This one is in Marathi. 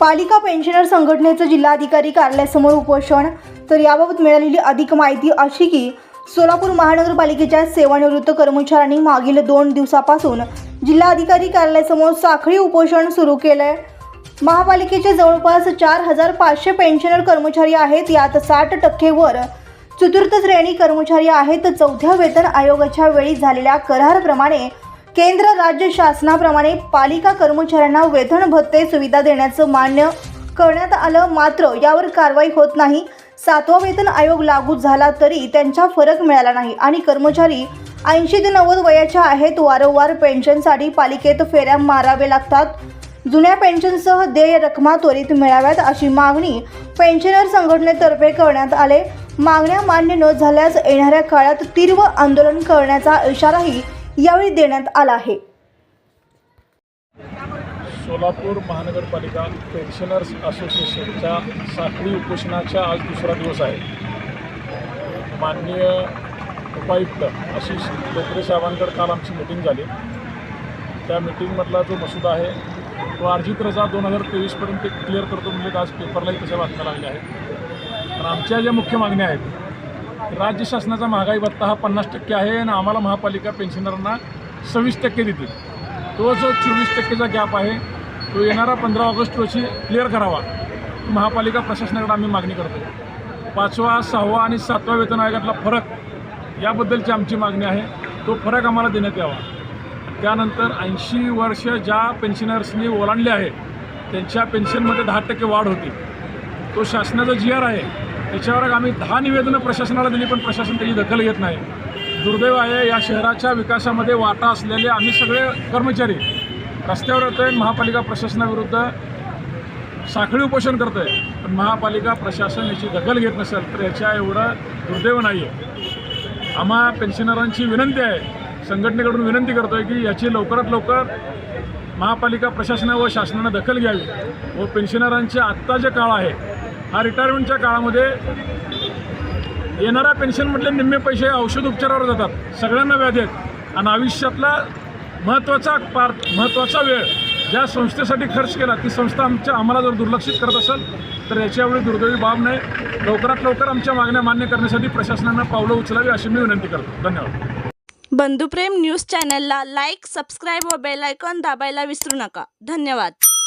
पालिका पेन्शनर संघटनेचं जिल्हाधिकारी कार्यालयासमोर उपोषण. तर याबाबत मिळालेली अधिक माहिती अशी की सोलापूर महानगरपालिकेच्या सेवानिवृत्त कर्मचाऱ्यांनी मागील दोन दिवसापासून जिल्हाधिकारी कार्यालयासमोर साखळी उपोषण सुरू केलंय. महापालिकेचे जवळपास चार हजार पाचशे पेन्शनर कर्मचारी आहेत यात साठ टक्केवर चतुर्थ श्रेणी कर्मचारी आहेत. चौथ्या वेतन आयोगाच्या वेळी झालेल्या कराराप्रमाणे केंद्र राज्य शासनाप्रमाणे पालिका कर्मचाऱ्यांना वेतन भत्ते सुविधा देण्याचं मान्य करण्यात आलं मात्र यावर कारवाई होत नाही. सातवा वेतन आयोग लागू झाला तरी त्यांचा फरक मिळाला नाही आणि कर्मचारी ऐंशी ते नव्वद वयाच्या आहेत वारंवार पेन्शनसाठी पालिकेत फेऱ्या मारावे लागतात. जुन्या पेन्शनसह देय रकमा त्वरित मिळाव्यात अशी मागणी पेन्शनर संघटनेतर्फे करण्यात आले. मागण्या मान्य न झाल्यास येणाऱ्या काळात तीव्र आंदोलन करण्याचा इशाराही यावेळी देण्यात आला आहे. सोलापूर महानगरपालिका पेन्शनर्स असोसिएशनच्या साखळी उपोषणाचा आज दुसरा दिवस आहे. माननीय उपायुक्त आशिष डोकरे साहेबांकडे काल आमची मिटिंग झाली. त्या मिटिंगमधला जो मसुदा आहे तो अर्जित रजा दोन हजार तेवीसपर्यंत ते क्लिअर करतो म्हणजे आज पेपरलाही तशा बातम्या लागल्या आहेत. पण आमच्या ज्या मुख्य मागण्या आहेत राज्य शासनाचा महागाई भत्ता हा पन्नास टक्के आहे आणि आम्हाला महापालिका पेन्शनरांना सव्वीस टक्के देतील. तो जो चोवीस टक्केचा गॅप आहे तो येणारा पंधरा ऑगस्ट रोजी क्लिअर करावा. महापालिका प्रशासनाकडे आम्ही मागणी करतो. पाचवा सहावा आणि सातवा वेतन आयोगातला फरक याबद्दलची आमची मागणी आहे. तो फरक आम्हाला देण्यात यावा. त्यानंतर ऐंशी वर्ष ज्या पेन्शनर्सनी ओलांडले आहे त्यांच्या पेन्शनमध्ये दहा टक्के वाढ होती. तो शासनाचा जी आर आहे. त्याच्यावर आम्ही दहा निवेदनं प्रशासनाला दिली पण प्रशासन त्याची दखल घेत नाही. दुर्दैव आहे या शहराच्या विकासामध्ये वाटा असलेले आम्ही सगळे कर्मचारी रस्त्यावर येतो आहे महापालिका प्रशासनाविरुद्ध साखळी उपोषण करतोय. पण महापालिका प्रशासन याची दखल घेत नसेल तर याच्या एवढं दुर्दैव नाही आहे आम्हा पेन्शनरांची विनंती आहे संघटनेकडून विनंती करतोय की याची लवकरात लवकर महापालिका प्रशासना व शासनानं दखल घ्यावी. व पेन्शनरांचे आत्ता जे काळ आहे हा रिटायरमेंटच्या काळामध्ये येणाऱ्या पेन्शनमधले निम्मे पैसे औषध उपचारावर जातात. सगळ्यांना व्याधी आहेत. आणि आयुष्यातला महत्त्वाचा पार्ट महत्त्वाचा वेळ ज्या संस्थेसाठी खर्च केला ती संस्था आमच्या आम्हाला जर दुर्लक्षित करत असेल तर याच्यावेळी दुर्दैवी बाब नाही. लवकरात लवकर आमच्या मागण्या मान्य करण्यासाठी प्रशासनानं पावलं उचलावी अशी मी विनंती करतो. धन्यवाद. बंधुप्रेम न्यूज चॅनलला लाईक सबस्क्राईब व बेल दाबायला विसरू नका. धन्यवाद.